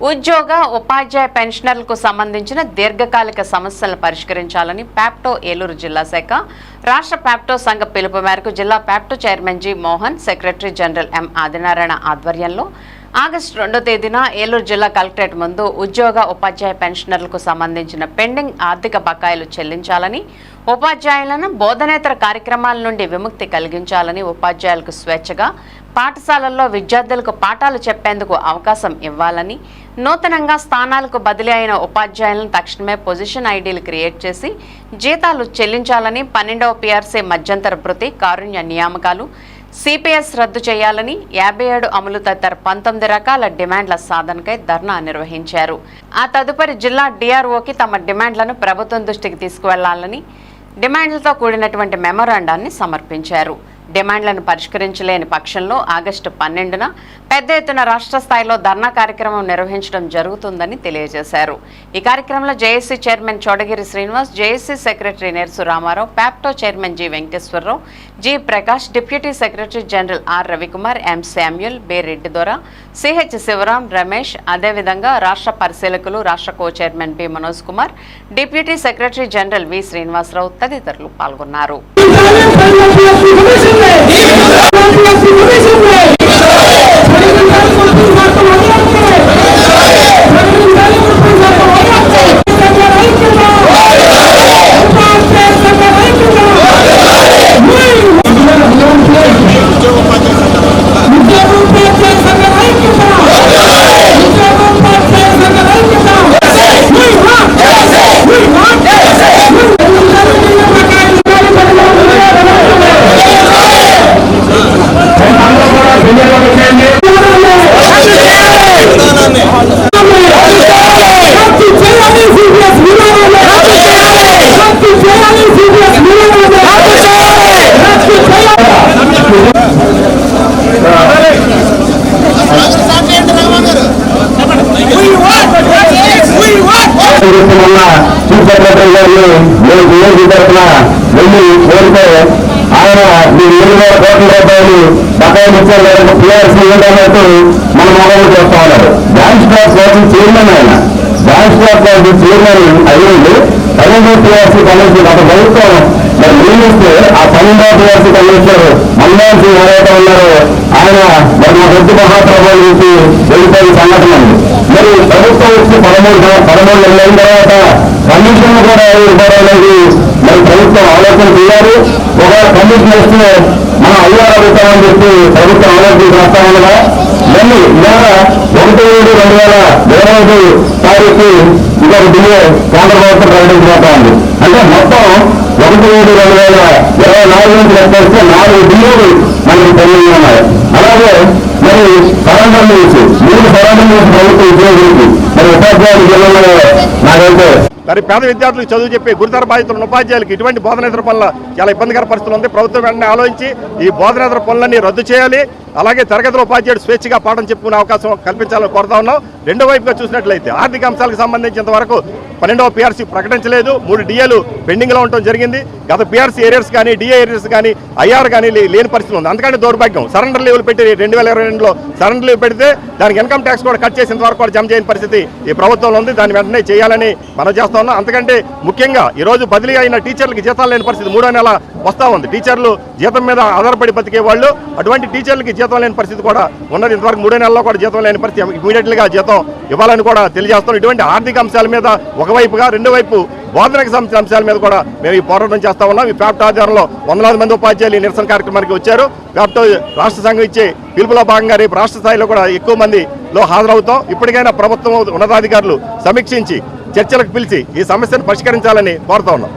ఉద్యోగ ఉపాధ్యాయ పెన్షనర్లకు సంబంధించిన దీర్ఘకాలిక సమస్యలను పరిష్కరించాలని ప్యాప్టో ఏలూరు జిల్లా శాఖ రాష్ట్ర ప్యాప్టో సంఘ పిలుపు మేరకు జిల్లా FAPTO chairman G Mohan secretary general M Adinarayana ఆధ్వర్యంలో ఆగస్టు రెండో తేదీన ఏలూరు జిల్లా కలెక్టరేట్ ముందు ఉద్యోగ ఉపాధ్యాయ పెన్షనర్లకు సంబంధించిన పెండింగ్ ఆర్థిక బకాయిలు చెల్లించాలని ఉపాధ్యాయులను బోధనేతర కార్యక్రమాల నుండి విముక్తి కలిగించాలని ఉపాధ్యాయులకు స్వేచ్ఛగా పాఠశాలల్లో విద్యార్థులకు పాఠాలు చెప్పేందుకు అవకాశం ఇవ్వాలని నూతనంగా స్థానాలకు బదిలీ అయిన ఉపాధ్యాయులను తక్షణమే పొజిషన్ ఐడీలు క్రియేట్ చేసి జీతాలు చెల్లించాలని పన్నెండవ పీఆర్సీ మధ్యంతర భృతి కారుణ్య నియామకాలు సిపిఎస్ రద్దు చేయాలని యాభై ఏడు అమలు తదితర పంతొమ్మిది రకాల డిమాండ్ల సాధనకై ధర్నా నిర్వహించారు. ఆ తదుపరి జిల్లా డిఆర్ఓకి తమ డిమాండ్లను ప్రభుత్వం దృష్టికి తీసుకువెళ్ళాలని డిమాండ్లతో కూడినటువంటి మెమోరాండాన్ని సమర్పించారు. డిమాండ్లను పరిష్కరించలేని పక్షంలో ఆగస్టు పన్నెండున పెద్ద ఎత్తున రాష్ట్ర స్థాయిలో ధర్నా కార్యక్రమం నిర్వహించడం జరుగుతుందని తెలియజేశారు. ఈ కార్యక్రమంలో JAC chairman Chodagiri Srinivas JAC secretary Nersu Ramarao FAPTO chairman G Venkateswararao G Prakash deputy secretary general R Ravikumar M Samuel బే రెడ్డి దొర సిహెచ్ శివరాం రమేష్ అదేవిధంగా రాష్ట్ర పరిశీలకులు రాష్ట్ర co chairman B Manoj Kumar deputy secretary general V Srinivasarao తదితరులు పాల్గొన్నారు వల్ల chief secretary గారిని నేను నియోజక తరఫున వెళ్ళి కోరితే ఆయన మీ ఏడు వేల కోట్ల రూపాయలు బకాయిలు ఇచ్చారు లేదంటే పిఆర్సీ ఏంటన్నట్టు మన మొదలు చేస్తా ఉన్నారు. బ్యాంక్ స్టాక్ కోసం చైర్మన్ ఆయన. బ్యాంక్ స్టాక్ కోసం చైర్మన్ అయ్యింది. పన్నెండు పిఆర్సీ కమిషన్ గత ప్రభుత్వం మరి నియమిస్తే ఆ పన్నెండో పిఆర్సీ కమిషనర్ మన్మోహన్ సింగ్ ఎవరైతే ఉన్నారో. ఆయన మరి మా పెద్ద మహాప్రభువుల నుంచి మరి ప్రభుత్వం వచ్చి పదమూడు పదమూడు నెలలు అయిన తర్వాత కమిషన్ కూడా ఇవ్వడానికి మరి ప్రభుత్వం ఆలోచన చేయాలి. ఒకవేళ కమిషన్ వస్తే మనం అయ్యారు అడుగుతామని చెప్పి ప్రభుత్వం ఆలోచన చేస్తా ఉండగా మళ్ళీ ఇవాళ ఒకటి ఏడు రెండు వేల ఇరవై ఐదు తారీఖు ఇంకొక డిలే కేంద్ర ప్రభుత్వం ప్రకటించబోతా ఉంది. అంటే మొత్తం ఒకటి ఏడు రెండు వేల ఇరవై నాలుగు నుంచి లెక్క వస్తే నాలుగు డిలేలు మనకి పెండింగ్ ఉన్నాయి. అలాగే మరి సరెండర్ చేసి మీరు సరెండర్ చేసి ప్రభుత్వ ఉద్యోగులకి మరి ఉపాధ్యాయులు జిల్లాలో నాకైతే మరి పేద విద్యార్థులకు చదువు చెప్పే గురుతర బాధితులను ఉపాధ్యాయులకు ఇటువంటి బోధనేతర పనుల చాలా ఇబ్బందికర పరిస్థితులు ఉంది. ప్రభుత్వం వెంటనే ఆలోచించి ఈ బోధనేతర పనులన్నీ రద్దు చేయాలి. అలాగే తరగతిలో ఉపాధ్యాయుడు స్వేచ్ఛగా పాఠం చెప్పుకునే అవకాశం కల్పించాలని కోరుతా ఉన్నాం. రెండో వైపుగా చూసినట్లయితే ఆర్థిక అంశాలకు సంబంధించినంత వరకు పన్నెండవ పీఆర్సీ ప్రకటించలేదు. మూడు డిఏలు పెండింగ్లో ఉండటం జరిగింది. గత పీఆర్సీ ఏరియర్స్ కానీ డిఏ ఏరియర్స్ కానీ ఐఆర్ కానీ లేని పరిస్థితి ఉంది. అందుకని దౌర్భాగ్యం. సరెండర్ లీవ్లు పెట్టి రెండు వేల ఇరవై రెండులో సరెండర్ లీవ్ పెడితే దానికి ఇన్కమ్ ట్యాక్స్ కూడా కట్ చేసేంత వరకు కూడా జమ చేయని పరిస్థితి ఈ ప్రభుత్వంలో ఉంది. దాన్ని వెంటనే చేయాలని మనం చేస్తాం ఉన్నాం అంతకంటే ముఖ్యంగా ఈ రోజు బదిలీ అయిన టీచర్లకి జీతాలు లేని పరిస్థితి మూడో నెల వస్తా ఉంది. టీచర్లు జీతం మీద ఆధారపడి బతికే వాళ్ళు అటువంటి టీచర్లకి జీతం లేని పరిస్థితి కూడా ఉన్నది. ఇంతవరకు మూడో నెలల్లో కూడా జీతం లేని పరిస్థితి ఇమీడియట్గా జీతం ఇవ్వాలని కూడా తెలియజేస్తాం ఇటువంటి ఆర్థిక అంశాల మీద ఒకవైపుగా రెండు వైపు బోధనకు సంబంధించిన అంశాల మీద కూడా మేము ఈ పోరాటం చేస్తా ఉన్నాం. ఈ ప్యాప్ట్ ఆధ్వర్యంలో వందలాది మంది ఉపాధ్యాయులు ఈ నిరసన కార్యక్రమానికి వచ్చారు. ప్యాప్ట్ రాష్ట్ర సంఘం ఇచ్చే పిలుపులో భాగంగా రేపు రాష్ట్ర స్థాయిలో కూడా ఎక్కువ మందిలో హాజరవుతాం. ఇప్పటికైనా ప్రభుత్వం ఉన్నతాధికారులు సమీక్షించి చర్చలకు పిలిచి ఈ సమస్యను పరిష్కరించాలని కోరుతా ఉన్నాం.